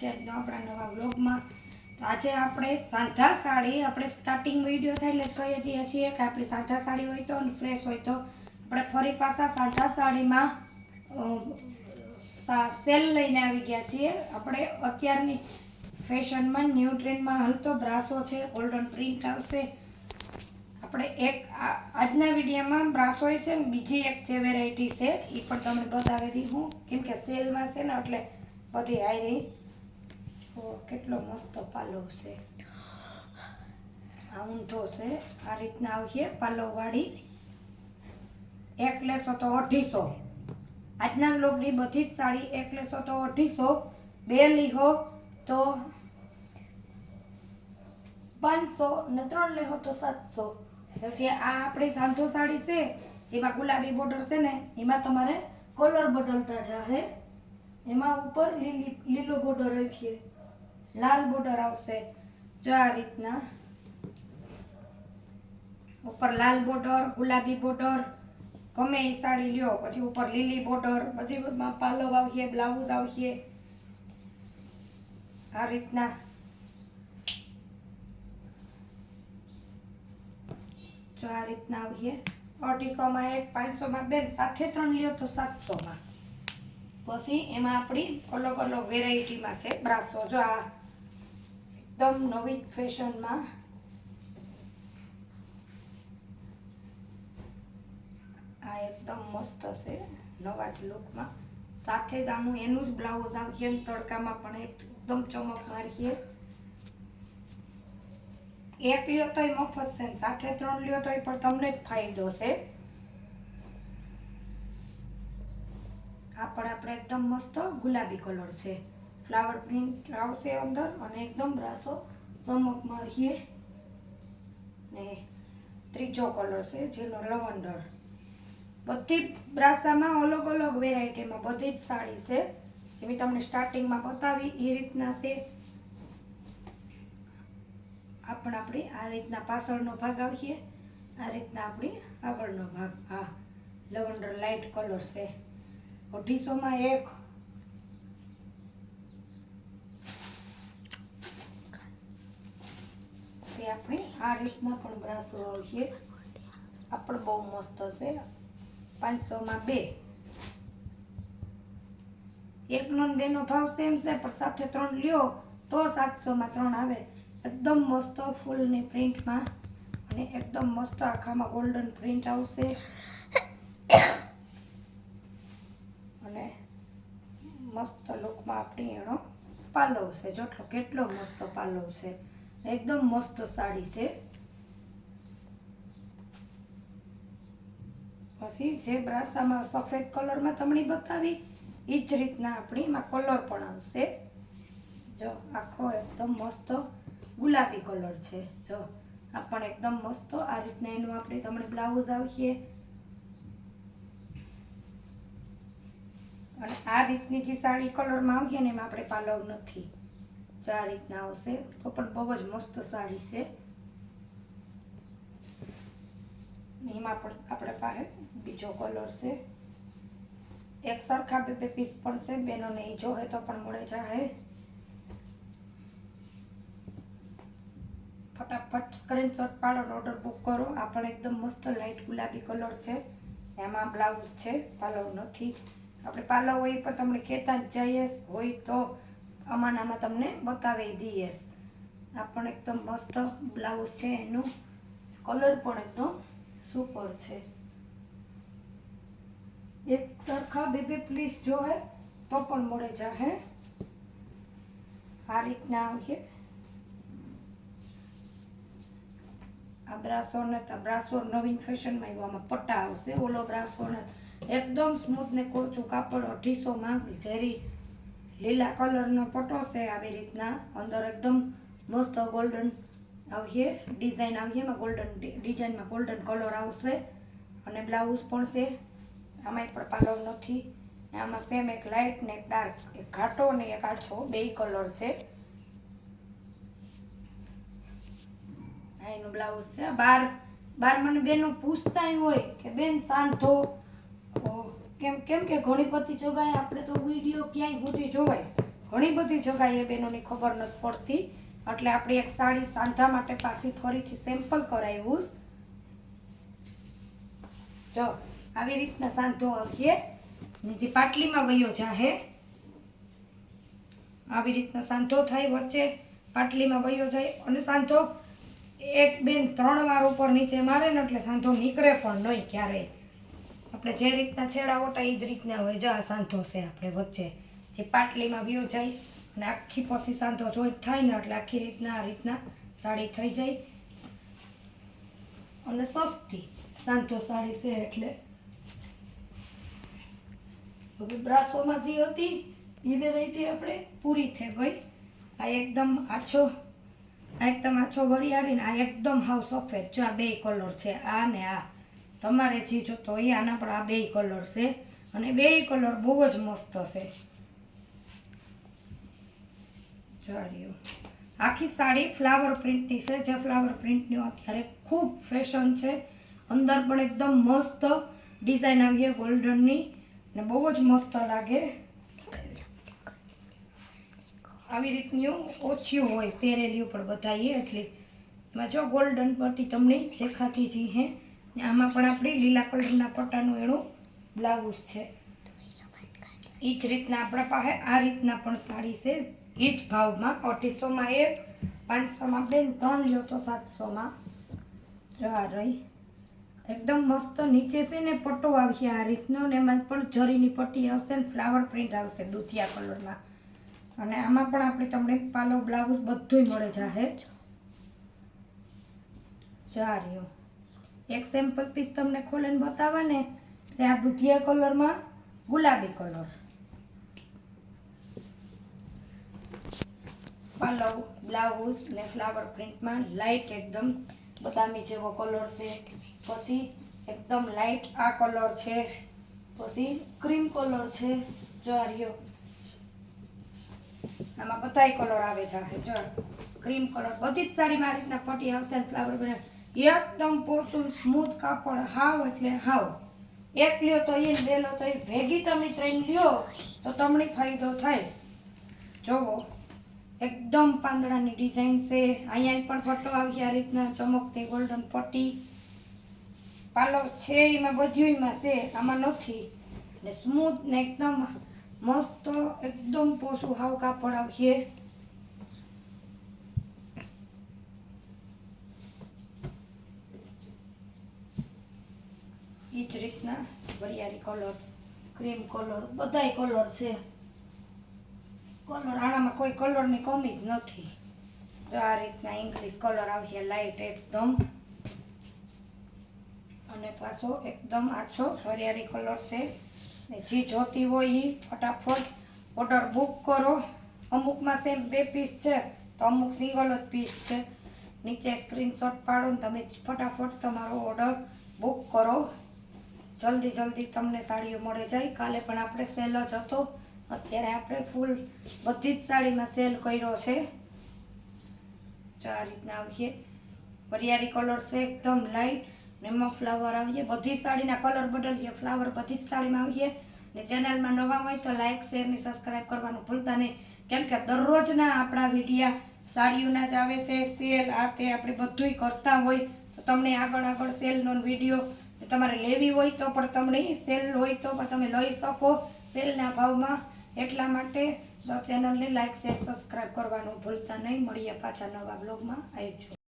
છે આજનો આપણા નવા બ્લોગમાં તો આજે આપણે સાંધા સાડી આપણે સ્ટાર્ટિંગ વીડિયો થાય એટલે જ કહીએ છીએ કે આપણી સાંધા સાડી હોય તો અને ફ્રેશ હોય તો. આપણે ફરી પાછા સાંધા સાડીમાં સેલ લઈને આવી ગયા છીએ. આપણે અત્યારની ફેશનમાં ન્યૂ ટ્રેન્ડમાં હાલતો બ્રાસો છે ગોલ્ડન પ્રિન્ટ આવશે. આપણે એક આજના વિડીયોમાં બ્રાસો છે ને બીજી એક જે વેરાયટી છે એ પણ તમને બતાવી દીધું કેમ કે સેલમાં છે ને એટલે બધી આવી રહી. કેટલો મસ્ત પાલવ છે. આ ઊંધો છે. આ રીતના આવશે પાલવવાળી. એક લેશો તો અઢીસો. આજના લોકની બધી જ સાડી એક લેશો તો અઢીસો. બે લીહો તો પાંચસો ને ત્રણ લેહો તો સાતસો. જે આ આપણી સાંધો સાડી છે, જેમાં ગુલાબી બોર્ડર છે ને, એમાં તમારે કલર બદલતા જાહે. એમાં ઉપર લીલી લીલો બોર્ડર રાખીએ લાલ બોર્ડર આવશે. જો આ રીતના. ઉપર લાલ બોર્ડર, ગુલાબી બોર્ડર, ગમે એ સાડી લ્યો, પછી ઉપર લીલી બોર્ડર, બધી પાલવ આવશે, બ્લાઉઝ આવશે. આ રીતના. જો આ રીતના આવીએ અઢીસોમાં એક, પાંચસોમાં બેન સાથે ત્રણ લ્યો તો સાતસોમાં. પછી એમાં આપણી અલગ અલગ વેરાયટીમાં છે બ્રાસો. જો આ એકદમ નવી ફેશનમાં. આ એકદમ મસ્ત છે, નવા જ લુકમાં. સાથે જ આનું એનું જ બ્લાઉઝ આવશે ને તડકામાં પણ એકદમ ચમક મારીએ. એક લ્યો તોય મફત છે સાથે ત્રણ લ્યો તોય પણ તમને જ ફાયદો છે. આ પણ આપણે એકદમ મસ્ત ગુલાબી કલર છે. ફ્લાવર પ્રિન્ટ આવશે અંદર અને એકદમ બ્રાસો ચમક મારીએ ને ત્રીજો કલર છે, જેનો લવંડર. બધી બ્રાસામાં અલગ અલગ વેરાયટીમાં બધી જ સાડી છે. જે મેં તમને સ્ટાર્ટિંગમાં બતાવી, એ રીતના છે. આપણે આપણે આ રીતના પાછળનો ભાગ આવીએ. આ રીતના આપણી આગળનો ભાગ. આ લવંડર લાઇટ કલર છે. અઢીસોમાં એક તે આપણી આ રીતના પણ બ્રાસો આવશે આ પણ બહુ મસ્ત છે. પાંચસોમાં બે. એકનો બેનો ભાવ સેમ છે, પણ સાથે ત્રણ લ્યો તો સાતસોમાં ત્રણ આવે. એકદમ મસ્ત ફૂલની પ્રિન્ટમાં અને એકદમ મસ્ત આખામાં ગોલ્ડન પ્રિન્ટ આવશે. અને મસ્ત લુકમાં આપણી એનો પાલવ છે. જોટલો કેટલો મસ્ત પાલવ છે. એકદમ મસ્ત સાડી છે. પછી જે બ્રાસામાં સફેદ કલરમાં તમને બતાવી, એ જ રીતના આપણી એમાં કલર પણ આવશે. જો આખો એકદમ મસ્ત ગુલાબી કલર છે. જો આ પણ એકદમ મસ્ત, આ રીતના એનું આપણે તમને બ્લાઉઝ આવશે. અને આ રીતની જે સાડી કલરમાં આવશે ને એમાં આપણે પાલવ નથી. આ રીતના આવશે. તો પણ બહુ જ મસ્ત સાડી છે. એમાં પણ આપણે પાસે બીજો કલર છે. એક સરખા બે બે પીસ પણ છે. બેનોને એ જોવે તો પણ મળે જાહે. ફટાફટ સ્ક્રીનશોટ પાડો ઓર્ડર બુક કરો. આ પણ એકદમ મસ્ત લાઇટ ગુલાબી કલર છે. એમાં બ્લાઉઝ છે. પાલવ નથી. આપણે પાલવ હોય પણ તમને કહેતા જ જઈએ. હોય તો આમાં તમને બતાવી દઈએ. આ પણ એકદમ મસ્ત બ્લાઉઝ છે, એનું કલર પણ એકદમ સુપર છે. એક સરખા બે બે પ્લીસ જોહે તો પણ મળે જાહે. આ રીતના આવશે આ બ્રાસો ને તો બ્રાસો નવીન ફેશનમાં આવ્યો પટ્ટા આવશે. ઓલો બ્રાસો ને એકદમ સ્મૂથ ને કોચું કાપડ અઢીસો માંગ, ઝેરી લીલા કલરનો પટ્ટો છે. આવી રીતના અંદર એકદમ મસ્ત ગોલ્ડન આવીએ ડિઝાઇન આવીએ. એમાં ગોલ્ડન ડિઝાઇનમાં ગોલ્ડન કલર આવશે. અને બ્લાઉઝ પણ છે. આમાંય પણ પાલવ નથી. આમાં સેમ એક લાઇટ ને એક ડાર્ક એક ઘાટો ને એક આછો. બે કલર છે. આ એનું બ્લાઉઝ છે. બાર બાર મને બેનો પૂછતા હોય કે બેન શાંત ઓ, કેમ કેમ કે ઘણી બધી જગાએ આપણે તો વીડિયો ક્યાંય સુધી જોવાય. ઘણી બધી જગાએ બહેનોની ખબર નથી પડતી. એટલે આપણી એક સાડી સાંધા માટે પાછી ફરીથી સેમ્પલ કરાવ્યું. જો, આવી રીતના સાંધો આવીએ જે પાટલીમાં વયો જાહે. આવી રીતના સાંધો થાય વચ્ચે પાટલીમાં વયો જાય. અને સાંધો એક બેન ત્રણ વાર ઉપર નીચે મારે ને એટલે સાંધો નીકળે પણ નહીં ક્યારેય. આપણે જે રીતના છેડા ઓટા એ જ રીતના હોય. જો આ સાંધો છે આપણે વચ્ચે. જે પાટલીમાં વયો જાય અને આખી પછી સાંધો જોઈન્ટ થાય ને એટલે આખી રીતના, આ રીતના સાડી થઈ જાય. અને સસ્તી સાંધો સાડી છે એટલે હવે બ્રાસોમાં જે હતી એ વેરાયટી આપણે પૂરી થઈ ગઈ. આ એકદમ આછો આ એકદમ આછો વરિયાળી ને આ એકદમ હાવ સફેદ. જો આ બે કલર છે, આ ને આ. તમારે જે જોતો હોય આના પણ આ બે કલર છે અને બે કલર બહુ જ મસ્ત છે. જો આખી સાડી ફ્લાવર પ્રિન્ટની છે, જે ફ્લાવર પ્રિન્ટની અત્યારે ખૂબ ફેશન છે. અંદર પણ એકદમ મસ્ત ડિઝાઇન આવી છે ગોલ્ડનની ને બહુ જ મસ્ત લાગે. આવી રીતની ઓછી હોય પહેરેલી ઉપર બધાએ, એટલી એમાં જો ગોલ્ડન પટ્ટી તમને દેખાતી જ હે. આમાં પણ આપણી લીલા કલરના પટ્ટાનું એનું બ્લાઉઝ છે. એ જ રીતના આપણા પાસે આ રીતના પણ સાડી છે. એ જ ભાવમાં અઢીસોમાં એક, પાંચસોમાં બે ત્રણ લ્યો તો સાતસોમાં. જવા રહી. એકદમ મસ્ત નીચે છે ને પટ્ટો આવશે આ રીતનો ને એમાં પણ જરીની પટ્ટી આવશે ને ફ્લાવર પ્રિન્ટ આવશે દૂધિયા કલરમાં. અને આમાં પણ આપણે તમને પાલો બ્લાઉઝ બધુંય મળે જાહે. રહ્યો. એક સેમ્પલ પીસ તમને ખોલીને બતાવવા ને જે આ દૂધિયા કલરમાં ગુલાબી કલર પાલવ બ્લાઉઝ ને ફ્લાવર પ્રિન્ટમાં લાઇટ એકદમ બદામી જેવો કલર છે. પછી એકદમ લાઇટ આ કલર છે. પછી ક્રીમ કલર છે. જો આ રહ્યો. આમાં બધાય કલર આવે છે. જો ક્રીમ કલર બધી જ સાડીમાં આ રીતના પટ્ટી આવશે ને ફ્લાવર બને એકદમ પોસું સ્મૂથ કાપડ હાવ એટલે હાવ. એક લ્યો તો એ બે લો તો એ ભેગી તમે ત્રણ લ્યો તો તમને ફાયદો થાય. જોવો, એકદમ પાંદડાની ડિઝાઇન છે. અહીંયા પણ પટ્ટો આવી આ રીતના ચમકતી ગોલ્ડન પટ્ટી પાલો છે એમાં બધુંયમાં છે, આમાં નથી. ને સ્મૂથ ને એકદમ મસ્ત, એકદમ પોસું હાવ કાપડ આવીએ જ રીતના વરિયાળી કલર ક્રીમ કલર બધાય કલર છે. કલર આનામાં કોઈ કલરની કમી જ નથી. જો આ રીતના ઇંગ્લિશ કલર આવશે લાઇટ એકદમ. અને પાછો એકદમ આછો હરિયાળી કલર છે. ને જે જોતી હોય એ ફટાફટ ઓર્ડર બુક કરો. અમુકમાં સેમ બે પીસ છે, તો અમુક સિંગલ જ પીસ છે. નીચે સ્ક્રીનશોટ પાડો ને તમે ફટાફટ તમારો ઓર્ડર બુક કરો. જલ્દી જલ્દી તમને સાડીઓ મળે જાય. કાલે પણ આપણે સેલ જ હતો. અત્યારે આપણે ફૂલ બધી જ સાડીમાં સેલ કર્યો છે. જો આ રીતના આવીએ. વરિયાળી કલર છે એકદમ લાઇટ ને એમાં ફ્લાવર આવીએ. બધી સાડીના કલર બદલીએ. ફ્લાવર બધી જ સાડીમાં આવીએ. ને ચેનલમાં નવા હોય તો લાઇક શેર ને સબસ્ક્રાઈબ કરવાનું ભૂલતા નહીં. કેમ કે દરરોજના આપણા વિડીયા સાડીઓના જ આવે છે. સેલ આ તે આપણે બધુંય કરતા હોય તો તમને આગળ આગળ સેલનો વીડિયો તમારે લેવી હોય તો પણ તમને સેલ હોય તો પણ તમે લઈ શકો. સેલના ભાવમાં એટલા માટે ચેનલને લાઇક શેર, સબસ્ક્રાઈબ કરવાનું ભૂલતા નહીં. મળીએ પાછા નવા બ્લોગમાં. આવજો